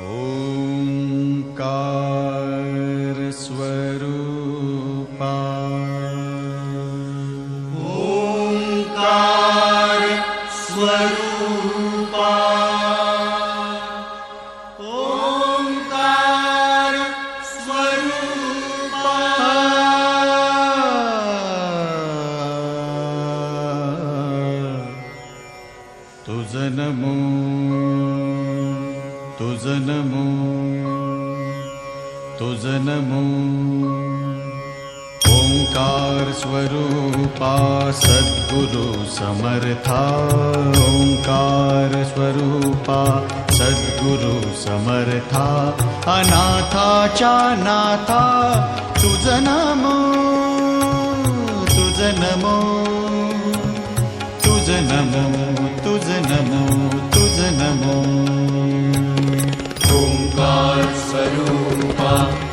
ओङ्कार स्वरूपा। ओङ्कार स्वरूपा। ओङ्कार स्वरूपा। तुझ तुझ नमो तुझ नमो ओङ्कार स्वरूपा सद्गुरु समर्था। ओङ्कार स्वरूपा सद्गुरु समर्था। अनाथा च नाथा तुझ नमो तुझ नमो तुझ नमो तुझ नमो तुझ नमो स्वरूपा सद्गुरु